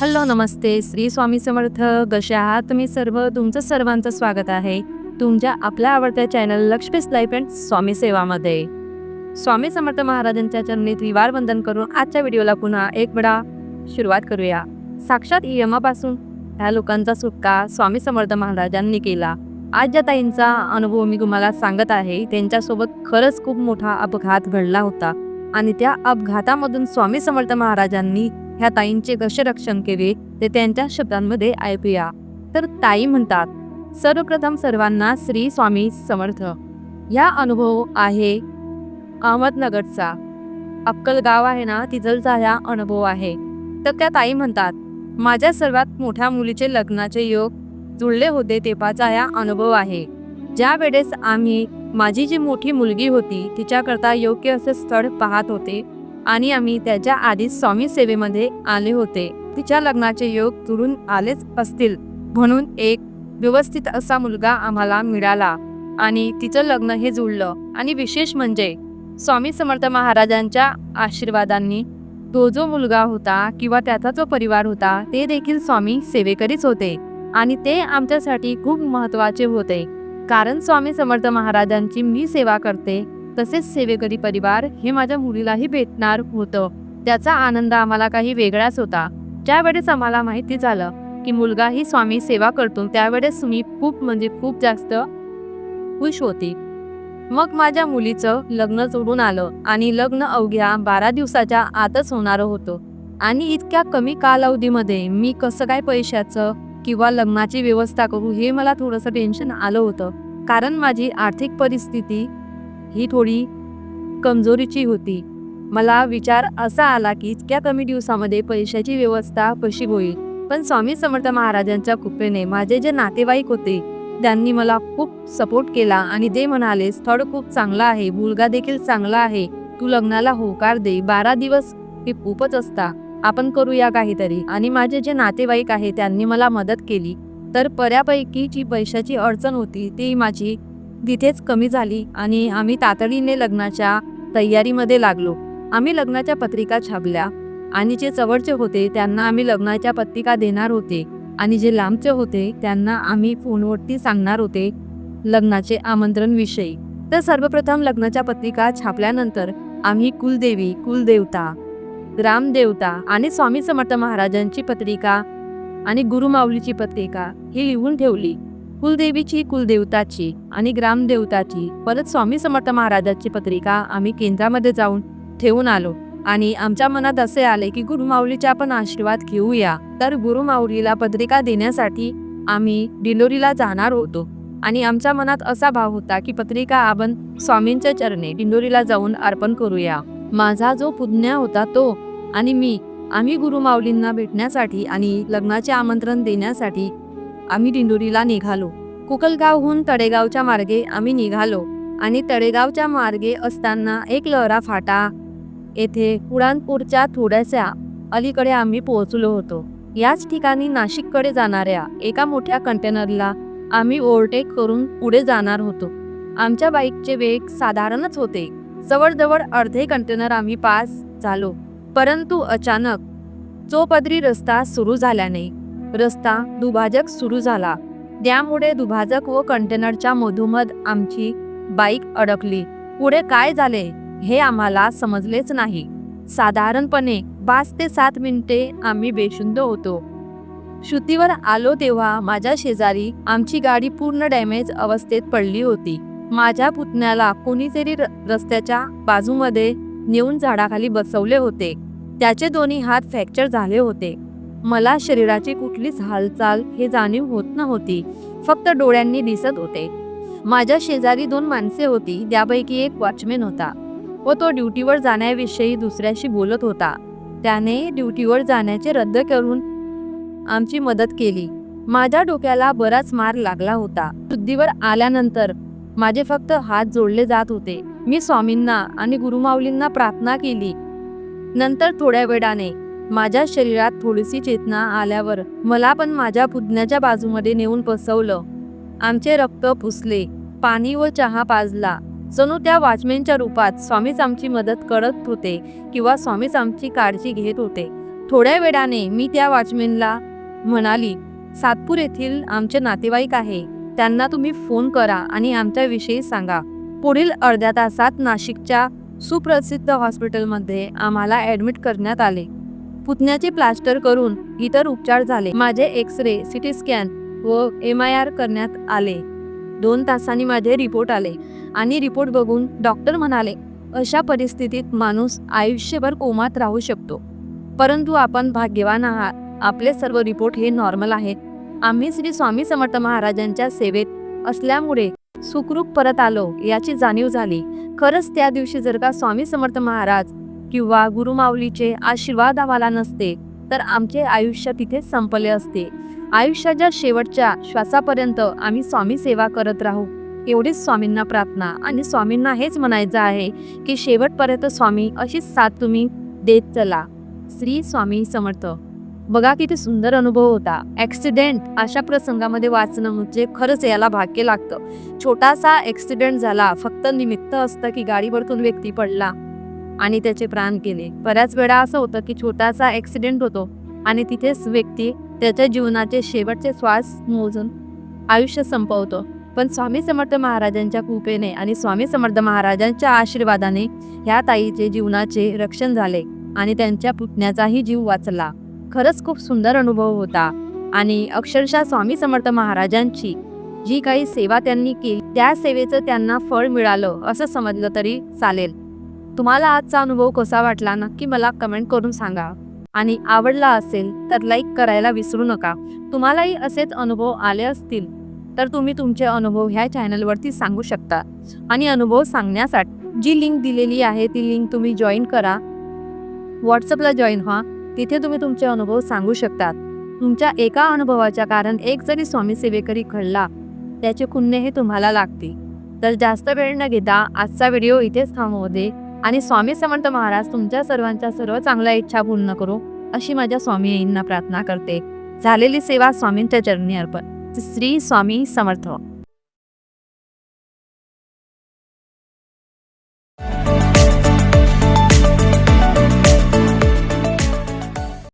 Hello नमस्ते. श्री स्वामी समर्थ कसे आहात? तुम्ही सर्व तुमचं सर्वांचं स्वागत आहे तुमच्या आपल्या आवडत्या channel Laxmi's life and Swami सेवामध्ये. स्वामी समर्थ महाराजांच्या चरणी त्रिवार वंदन करून आजच्या व्हिडिओला पुन्हा एक वेळा सुरुवात करूया. साक्षात यमापासून ह्या लोकांचा सुटका स्वामी समर्थ महाराजांनी केला. आज ज्या ताईंचा अनुभव मी तुम्हाला सांगत आहे त्यांच्यासोबत खरंच खूप मोठा अपघात घडला होता आणि त्या अपघातामधून स्वामी समर्थ महाराजांनी ह्या ताईंचे कसे रक्षण केले ते त्यांच्या शब्दांमध्ये ऐकूया. तर ताई म्हणतात सर्वप्रथम सर्वांना श्री स्वामी समर्थ. या अनुभव आहे अहमदनगरचा. अक्कल गाव आहे ना तिथलचा ह्या अनुभव आहे. तर त्या ताई म्हणतात माझ्या सर्वात मोठ्या मुलीचे लग्नाचे योग जुळले होते तेव्हाचा हा अनुभव आहे. ज्या वेळेस आम्ही माझी जी मोठी मुलगी होती तिच्याकरता योग्य असे स्थळ पाहत होते आणि आम्ही त्याच्या आधीच स्वामी सेवेमध्ये आले होते. तिच्या लग्नाचे योग जुळून आलेच असतील. म्हणून एक व्यवस्थित असा मुलगा आम्हाला मिळाला. आणि तिचं लग्न हे जुळलं. आणि विशेष म्हणजे स्वामी समर्थ महाराजांच्या आशीर्वादांनी तो जो मुलगा होता किंवा त्याचा जो परिवार होता ते देखील स्वामी सेवेकरीच होते. आणि ते आमच्यासाठी खूप महत्त्वाचे होते. कारण स्वामी समर्थ महाराजांची मी सेवा करते तसेच सेवेकरी परिवार हे माझ्या मुलीलाही भेटणार होतं. त्याचा आनंद आम्हाला काही वेगळाच होता. ज्यावेळेस आम्हाला माहिती झालं की मुलगाही स्वामी सेवा करतो त्यावेळेस मी खूप म्हणजे खूप जास्त खुश होती. मग माझ्या मुलीचं लग्न जोडून आलं आणि लग्न अवघ्या बारा दिवसाच्या आतच होणारं होतं. आणि इतक्या कमी कालावधीमध्ये मी कसं काय पैशाचं किंवा लग्नाची व्यवस्था करू हे मला थोडंसं टेन्शन आलं होतं. कारण माझी आर्थिक परिस्थिती ही थोडी कमजोरीची होती. मला विचार असा आला की इतक्या कमी दिवसामध्ये पैशाची व्यवस्था कशी होईल? पण स्वामी समर्थ महाराजांच्या कृपेने माझे जे नातेवाईक होते त्यांनी मला खूप सपोर्ट केला आणि ते म्हणाले स्थळ खूप चांगला आहे मुलगा देखील चांगला आहे. तू लग्नाला होकार दे बारा दिवस हे खूपच असता. आपण करूया काहीतरी. आणि माझे जे नातेवाईक आहे त्यांनी मला मदत केली. तर बऱ्यापैकी जी पैशाची अडचण होती ती माझी तिथेच कमी झाली आणि आम्ही तातडीने लग्नाच्या तयारीमध्ये लागलो. आम्ही लग्नाच्या पत्रिका छापल्या. आणि जे जवळचे होते त्यांना आम्ही लग्नाच्या पत्रिका देणार होते. आणि जे लांबचे होते त्यांना आम्ही फोनवरती सांगणार होते लग्नाचे आमंत्रण विषयी तर सर्वप्रथम लग्नाच्या पत्रिका छापल्यानंतर आम्ही कुलदेवी कुलदेवता रामदेवता आणि स्वामी समर्थ महाराजांची पत्रिका आणि गुरुमाऊलीची पत्रिका ही लिहून ठेवली. कुलदेवीची कुलदेवताची आणि ग्रामदेवताची परत स्वामी समर्थ महाराजाची पत्रिका आम्ही केंद्रामध्ये जाऊन ठेवून आलो. आणि आमच्या मनात असे आले की गुरुमाऊलीचा आपण आशीर्वाद घेऊया. तर गुरुमाऊलीला पत्रिका देण्यासाठी आम्ही डिंडोरीला जाणार होतो. आणि आमच्या मनात असा भाव होता की पत्रिका आपण स्वामींच्या चरणे डिंडोरीला जाऊन अर्पण करूया. माझा जो पुज्ञा होता तो आणि मी आम्ही गुरुमाऊलींना भेटण्यासाठी आणि लग्नाचे आमंत्रण देण्यासाठी आम्ही दिंडोरीला निघालो. कुकलगावहून तळेगावच्या मार्गे आम्ही निघालो आणि तळेगावच्या मार्गे असताना एक लहरा फाटा. येथे पुराणपूरच्या थोड्याशा अलीकडे आम्ही पोहोचलो होतो. याच ठिकाणी नाशिककडे जाणाऱ्या एका मोठ्या कंटेनरला आम्ही ओव्हरटेक करून पुढे जाणार होतो. आमच्या बाईकचे वेग साधारणच होते. जवळजवळ अर्धे कंटेनर आम्ही पास झालो. परंतु अचानक चोपदरी रस्ता सुरू झाल्याने रस्ता दुभाजक सुरू झाला. त्यामुळे दुभाजक व कंटेनरच्या मधोमध आमची बाईक अडकली. पुढे काय झाले हे आम्हाला समजलेच नाही. साधारणपणे पाच ते सात मिनिटे आम्ही बेशुद्ध होतो. श्रुतीवर आलो तेव्हा माझ्या शेजारी आमची गाडी पूर्ण डॅमेज अवस्थेत पडली होती. माझ्या पुतण्याला कोणीतरी र- रस्त्याच्या बाजूमध्ये नेऊन झाडाखाली बसवले होते. त्याचे दोन्ही हात फ्रॅक्चर झाले होते. मला शरीराची कुठलीच हालचाल हे जाणीव होत नव्हती. फक्त डोळ्यांनी दिसत होते. माझ्या शेजारी दोन माणसे होती त्यापैकी एक वॉचमॅन होता. व तो ड्युटीवर जाण्याविषयी दुसऱ्याशी बोलत होता. त्याने ड्युटीवर जाण्याचे रद्द करून आमची मदत केली. माझ्या डोक्याला बराच मार लागला होता. शुद्धीवर आल्यानंतर माझे फक्त हात जोडले जात होते. मी स्वामींना आणि गुरुमाऊलींना प्रार्थना केली. नंतर थोड्या वेळाने माझ्या शरीरात थोडीशी चेतना आल्यावर मला पण माझ्या पुतण्याच्या बाजूमध्ये नेऊन बसवलं. आमचे रक्त पुसले पाणी व चहा पाजला. जणू त्या वॉचमॅनच्या रूपात स्वामीच आमची मदत करत होते किंवा स्वामीच आमची काळजी घेत होते. थोड्या वेळाने मी त्या वॉचमॅनला म्हणाली सातपूर येथील आमचे नातेवाईक आहे. त्यांना तुम्ही फोन करा आणि आमच्याविषयी सांगा. पुढील अर्ध्या तासात नाशिकच्या सुप्रसिद्ध हॉस्पिटलमध्ये आम्हाला ॲडमिट करण्यात आले. पुतण्याचे प्लास्टर करून इतर उपचार झाले. माझे X ray C T scan व एम आय आर करण्यात आले. दोन तासांनी माझे रिपोर्ट आले आणि रिपोर्ट बघून डॉक्टर म्हणाले अशा परिस्थितीत माणूस आयुष्यभर कोमात राहू शकतो. परंतु आपण भाग्यवान आहात. आपले सर्व रिपोर्ट हे नॉर्मल आहेत आम्ही श्री स्वामी समर्थ महाराजांच्या सेवेत असल्यामुळे सुखरूप परत आलो याची जाणीव झाली. खरंच त्या दिवशी जर का स्वामी समर्थ महाराज किंवा गुरुमाऊलीचे आशीर्वाद आम्हाला नसते तर आमचे आयुष्य तिथे संपले असते. आयुष्याच्या शेवटच्या श्वासापर्यंत आम्ही स्वामी सेवा करत राहू. एवढीच स्वामींना प्रार्थना आणि स्वामींना हेच म्हणायचं आहे की शेवटपर्यंत स्वामी अशीच साथ तुम्ही देत चला. श्री स्वामी समर्थ. बघा किती सुंदर अनुभव होता. ॲक्सिडेंट अशा प्रसंगामध्ये वाचणं म्हणजे खरंच याला भाग्य लागतं. छोटासा ॲक्सिडेंट झाला फक्त निमित्त असतं की गाडीवरतून व्यक्ती पडला. आणि त्याचे प्राण गेले बऱ्याच वेळा असं होतं की छोटासा ॲक्सिडेंट होतो आणि तिथेच व्यक्ती त्याच्या जीवनाचे शेवटचे श्वास मोजून आयुष्य संपवतो. पण स्वामी समर्थ महाराजांच्या कृपेने आणि स्वामी समर्थ महाराजांच्या आशीर्वादाने ह्या ताईचे जीवनाचे रक्षण झाले आणि त्यांच्या पुतण्याचाही जीव वाचला. खरंच खूप सुंदर अनुभव होता आणि अक्षरशः स्वामी समर्थ महाराजांची जी काही सेवा त्यांनी केली त्या सेवेचं त्यांना फळ मिळालं असं समजलं तरी चालेल. तुम्हाला आजचा अनुभव कसा वाटला नक्की मला कमेंट करून सांगा. आणि आवडला असेल तर लाईक करायला विसरू नका. तुम्हालाही असेच अनुभव आले असतील तर तुम्ही तुमचे अनुभव ह्या चॅनलवरती सांगू शकता. आणि अनुभव सांगण्यासाठी जी लिंक दिलेली आहे ती लिंक तुम्ही जॉईन करा. व्हॉट्सअपला जॉईन व्हा. तिथे तुम्ही तुमचे अनुभव सांगू शकतात. तुमच्या एका अनुभवाच्या कारण एक जरी स्वामी सेवेकरी घडला त्याचे खुन्ने हे तुम्हाला लागते. तर जास्त वेळ न घेता आजचा व्हिडिओ इथेच थांबवते. आणि स्वामी समर्थ महाराज तुमच्या सर्वांच्या सर्व चांगल्या इच्छा पूर्ण करू अशी माझ्या स्वामी आईंना प्रार्थना करते. झालेली सेवा स्वामींच्या चरणी अर्पण. श्री स्वामी समर्थ.